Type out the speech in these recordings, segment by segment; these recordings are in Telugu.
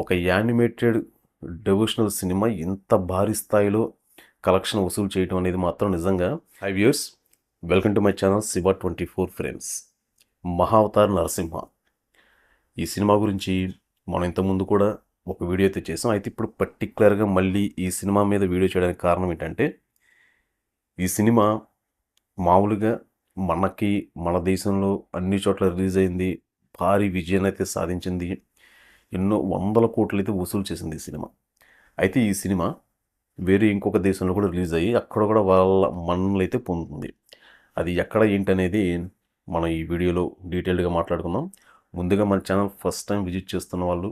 ఒక యానిమేటెడ్ డెవోషనల్ సినిమా ఇంత భారీ స్థాయిలో కలెక్షన్ వసూలు చేయడం అనేది మాత్రం నిజంగా. Hi viewers welcome to my channel Shiva twenty four frames Mahavatar Narasimha. ఈ సినిమా గురించి మనం ఇంతకుముందు కూడా ఒక వీడియో అయితే చేసాం. అయితే ఇప్పుడు పర్టికులర్గా మళ్ళీ ఈ సినిమా మీద వీడియో చేయడానికి కారణం ఏంటంటే ఈ సినిమా మామూలుగా మనకి మన దేశంలో అన్ని చోట్ల రిలీజ్ అయింది. భారీ విజయాన్ని అయితే సాధించింది. ఎన్నో వందల కోట్లు అయితే వసూలు చేసింది ఈ సినిమా. అయితే ఈ సినిమా వేరే ఇంకొక దేశంలో కూడా రిలీజ్ అయ్యి అక్కడ కూడా వాళ్ళ మన్నలు అయితే పొందుతుంది. అది ఎక్కడ ఏంటనేది మనం ఈ వీడియోలో డీటెయిల్డ్గా మాట్లాడుకుందాం. ముందుగా మన ఛానల్ ఫస్ట్ టైం విజిట్ చేస్తున్న వాళ్ళు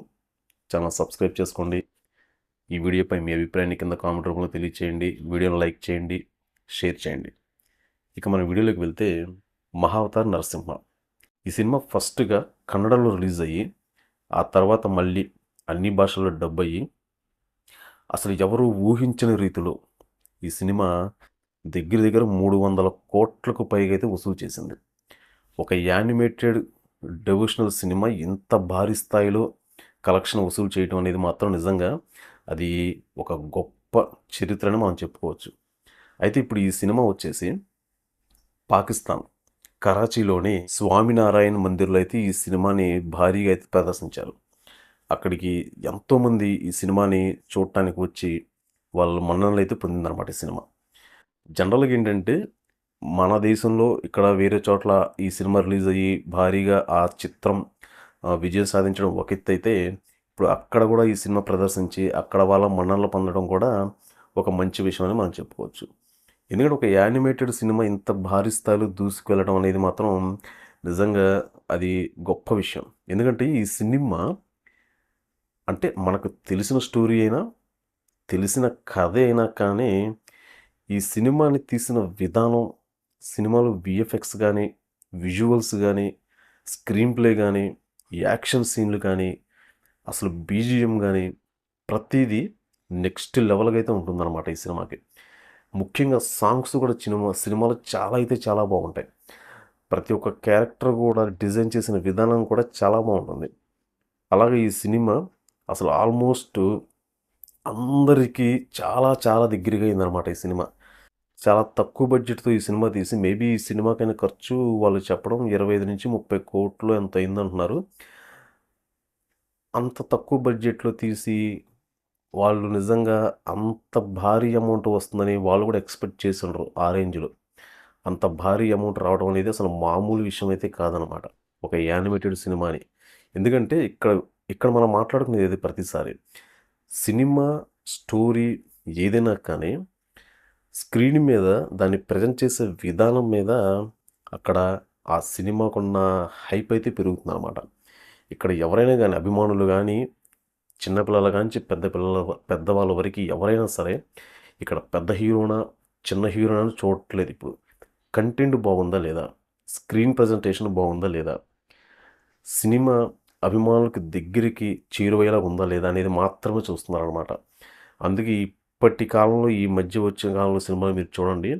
ఛానల్ సబ్స్క్రైబ్ చేసుకోండి. ఈ వీడియోపై మీ అభిప్రాయాన్ని కింద కామెంట్ రూపంలో తెలియచేయండి. వీడియోను లైక్ చేయండి షేర్ చేయండి. ఇక మన వీడియోలోకి వెళ్తే మహావతార్ నరసింహ. ఈ సినిమా ఫస్ట్గా కన్నడలో రిలీజ్ అయ్యి ఆ తర్వాత మళ్ళీ అన్ని భాషల్లో డబ్ అయ్యి అసలు ఎవరు ఊహించని రీతిలో ఈ సినిమా దగ్గర దగ్గర మూడు వందల కోట్లకు పైగా అయితే వసూలు చేసింది. ఒక యానిమేటెడ్ డెవోషనల్ సినిమా ఇంత భారీ స్థాయిలో కలెక్షన్ వసూలు చేయడం అనేది మాత్రం నిజంగా అది ఒక గొప్ప చరిత్రని మనం చెప్పుకోవచ్చు. అయితే ఇప్పుడు ఈ సినిమా వచ్చేసి పాకిస్తాన్. కరాచీలోని స్వామినారాయణ మందిర్లో అయితే ఈ సినిమాని భారీగా అయితే ప్రదర్శించారు. అక్కడికి ఎంతోమంది ఈ సినిమాని చూడటానికి వచ్చి వాళ్ళ మన్ననలు అయితే పొందిందనమాట ఈ సినిమా. జనరల్గా ఏంటంటే మన దేశంలో ఇక్కడ వేరే చోట్ల ఈ సినిమా రిలీజ్ అయ్యి భారీగా ఆ చిత్రం విజయం సాధించడం ఒక ఎత్తు అయితే ఇప్పుడు అక్కడ కూడా ఈ సినిమా ప్రదర్శించి అక్కడ వాళ్ళ మన్ననలు పొందడం కూడా ఒక మంచి విషయం అని మనం చెప్పుకోవచ్చు. ఎందుకంటే ఒక యానిమేటెడ్ సినిమా ఇంత భారీ స్థాయిలో దూసుకువెళ్ళడం అనేది మాత్రం నిజంగా అది గొప్ప విషయం. ఎందుకంటే ఈ సినిమా అంటే మనకు తెలిసిన స్టోరీ అయినా తెలిసిన కథ అయినా కానీ ఈ సినిమాని తీసిన విధానం సినిమాలో విఎఫ్ఎక్స్ కానీ విజువల్స్ కానీ స్క్రీన్ ప్లే కానీ యాక్షన్ సీన్లు కానీ అసలు బీజిఎం కానీ ప్రతిదీ నెక్స్ట్ లెవెల్గా అయితే ఉంటుందన్నమాట ఈ సినిమాకి. ముఖ్యంగా సాంగ్స్ కూడా సినిమా సినిమాలు చాలా అయితే చాలా బాగుంటాయి. ప్రతి ఒక్క క్యారెక్టర్ కూడా డిజైన్ చేసిన విధానం కూడా చాలా బాగుంటుంది. అలాగే ఈ సినిమా అసలు ఆల్మోస్ట్ అందరికీ చాలా చాలా దగ్గరగా అయిందనమాట ఈ సినిమా. చాలా తక్కువ బడ్జెట్తో ఈ సినిమా తీసి మేబీ ఈ సినిమాకైనా ఖర్చు వాళ్ళు చెప్పడం ఇరవై ఐదు నుంచి ముప్పై కోట్లు ఎంత అయిందంటున్నారు అంత తక్కువ బడ్జెట్లో తీసి వాళ్ళు నిజంగా అంత భారీ అమౌంట్ వస్తుందని వాళ్ళు కూడా ఎక్స్పెక్ట్ చేసిండ్రు ఆ రేంజ్లో. అంత భారీ అమౌంట్ రావడం అనేది అసలు మామూలు విషయం అయితే కాదనమాట. ఒక యానిమేటెడ్ సినిమాని. ఎందుకంటే ఇక్కడ ఇక్కడ మనం మాట్లాడుకునేది ఏది ప్రతిసారి? సినిమా స్టోరీ ఏదైనా కానీ స్క్రీన్ మీద దాన్ని ప్రజెంట్ చేసే విధానం మీద అక్కడ ఆ సినిమాకున్న హైప్ అయితే పెరుగుతుంది అనమాట ఇక్కడ ఎవరైనా కానీ అభిమానులు కానీ చిన్నపిల్లల కానీ పెద్ద పిల్లల పెద్దవాళ్ళ వరకు ఎవరైనా సరే ఇక్కడ పెద్ద హీరోనా చిన్న హీరోనా చూడట్లేదు ఇప్పుడు. కంటెంట్ బాగుందా లేదా? స్క్రీన్ ప్రజెంటేషన్ బాగుందా లేదా? సినిమా అభిమానులకు దగ్గరికి చేరువయ్యేలా ఉందా లేదా అనేది మాత్రమే చూస్తున్నారు అనమాట అందుకే ఇప్పటి కాలంలో ఈ మధ్య వచ్చే కాలంలో సినిమాలు మీరు చూడండి.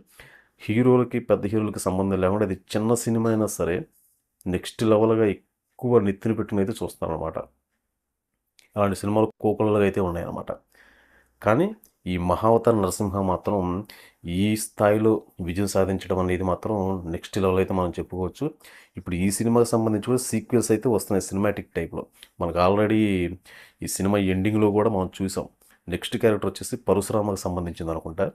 హీరోలకి పెద్ద హీరోలకి సంబంధం లేకుండా అది చిన్న సినిమా అయినా సరే నెక్స్ట్ లెవెల్గా ఎక్కువ నెత్తిన పెట్టుకుని అయితే చూస్తారనమాట అలాంటి సినిమాలు కోకలుగా అయితే ఉన్నాయన్నమాట. కానీ ఈ మహావతార నరసింహ మాత్రం ఈ స్థాయిలో విజయం సాధించడం అనేది మాత్రం నెక్స్ట్ లెవెల్ అయితే మనం చెప్పుకోవచ్చు. ఇప్పుడు ఈ సినిమాకి సంబంధించి కూడా సీక్వెల్స్ అయితే వస్తున్నాయి సినిమాటిక్ టైప్లో మనకు ఆల్రెడీ ఈ సినిమా ఎండింగ్లో కూడా మనం చూసాం. నెక్స్ట్ క్యారెక్టర్ వచ్చేసి పరశురామకు సంబంధించింది అనుకుంటా.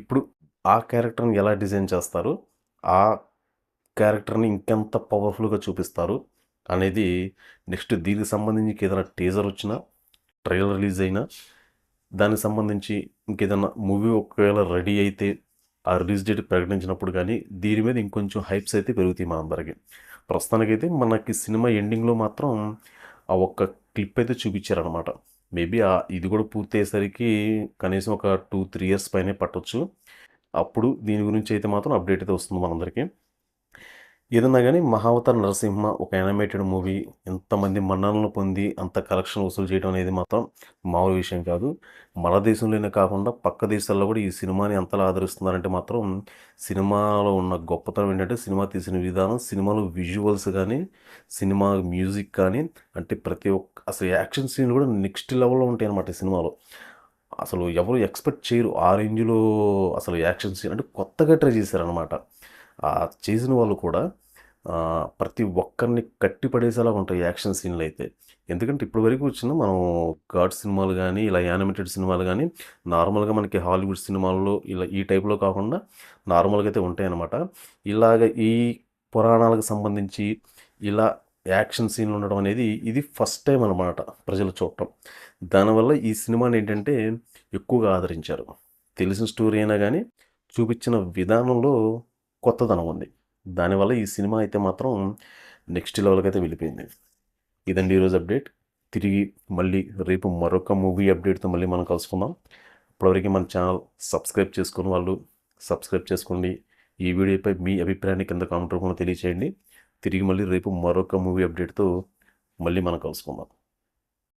ఇప్పుడు ఆ క్యారెక్టర్ని ఎలా డిజైన్ చేస్తారు? ఆ క్యారెక్టర్ని ఇంకెంత పవర్ఫుల్గా చూపిస్తారు? అనేది నెక్స్ట్ దీనికి సంబంధించి ఏదైనా టీజర్ వచ్చినా ట్రైలర్ రిలీజ్ అయినా దానికి సంబంధించి ఇంకేదైనా మూవీ ఒకవేళ రెడీ అయితే ఆ రిలీజ్ డేట్ ప్రకటించినప్పుడు కానీ దీని మీద ఇంకొంచెం హైప్స్ అయితే పెరుగుతాయి మనందరికీ ప్రస్తుతానికైతే మనకి సినిమా ఎండింగ్లో మాత్రం ఆ ఒక్క క్లిప్ అయితే చూపించారనమాట మేబీ ఆ ఇది కూడా పూర్తి అయ్యేసరికి కనీసం ఒక టూ త్రీ ఇయర్స్ పైనే పట్టవచ్చు అప్పుడు దీని గురించి అయితే మాత్రం అప్డేట్ అయితే వస్తుంది మనందరికీ. ఏదన్నా కానీ మహావతార నరసింహ ఒక యానిమేటెడ్ మూవీ ఎంతమంది మన్ననలు పొంది అంత కలెక్షన్ వసూలు చేయడం అనేది మాత్రం మామూలు విషయం కాదు. మన దేశంలోనే కాకుండా పక్క దేశాల్లో కూడా ఈ సినిమాని అంతలా ఆదరిస్తున్నారంటే మాత్రం సినిమాలో ఉన్న గొప్పతనం ఏంటంటే సినిమా తీసిన విధానం సినిమాలో విజువల్స్ కానీ సినిమా మ్యూజిక్ కానీ అంటే ప్రతి ఒక్క అసలు యాక్షన్ సీన్ కూడా నెక్స్ట్ లెవెల్లో ఉంటాయి అన్నమాట సినిమాలో. అసలు ఎవరు ఎక్స్పెక్ట్ చేయరు. ఆ రేంజ్లో అసలు యాక్షన్ సీన్ అంటే కొత్తగా ట్రై చేశారనమాట చేసిన వాళ్ళు కూడా ప్రతి ఒక్కరిని కట్టి పడేసేలా ఉంటాయి యాక్షన్ సీన్లు అయితే ఎందుకంటే ఇప్పటి వరకు వచ్చిన మనం గాడ్ సినిమాలు కానీ ఇలా యానిమేటెడ్ సినిమాలు కానీ నార్మల్గా మనకి హాలీవుడ్ సినిమాల్లో ఇలా ఈ టైప్లో కాకుండా నార్మల్గా అయితే ఉంటాయన్నమాట. ఇలాగ ఈ పురాణాలకు సంబంధించి ఇలా యాక్షన్ సీన్లు ఉండడం అనేది ఇది ఫస్ట్ టైం అనమాట ప్రజలు చూడటం. దానివల్ల ఈ సినిమాని ఏంటంటే ఎక్కువగా ఆదరించారు. తెలిసిన స్టోరీ అయినా కానీ చూపించిన విధానంలో కొత్తదనం ఉంది. దానివల్ల ఈ సినిమా అయితే మాత్రం నెక్స్ట్ లెవెల్కి అయితే వెళ్ళిపోయింది. ఇదండి ఈరోజు అప్డేట్. తిరిగి మళ్ళీ రేపు మరొక మూవీ అప్డేట్తో మళ్ళీ మనం కలుసుకుందాం. ఇప్పటివరకు మన ఛానల్ సబ్స్క్రైబ్ చేసుకుని వాళ్ళు సబ్స్క్రైబ్ చేసుకోండి. ఈ వీడియోపై మీ అభిప్రాయాన్ని కింద కామెంట్ రూపంలో తెలియచేయండి. తిరిగి మళ్ళీ రేపు మరొక మూవీ అప్డేట్తో మళ్ళీ మనం కలుసుకుందాం.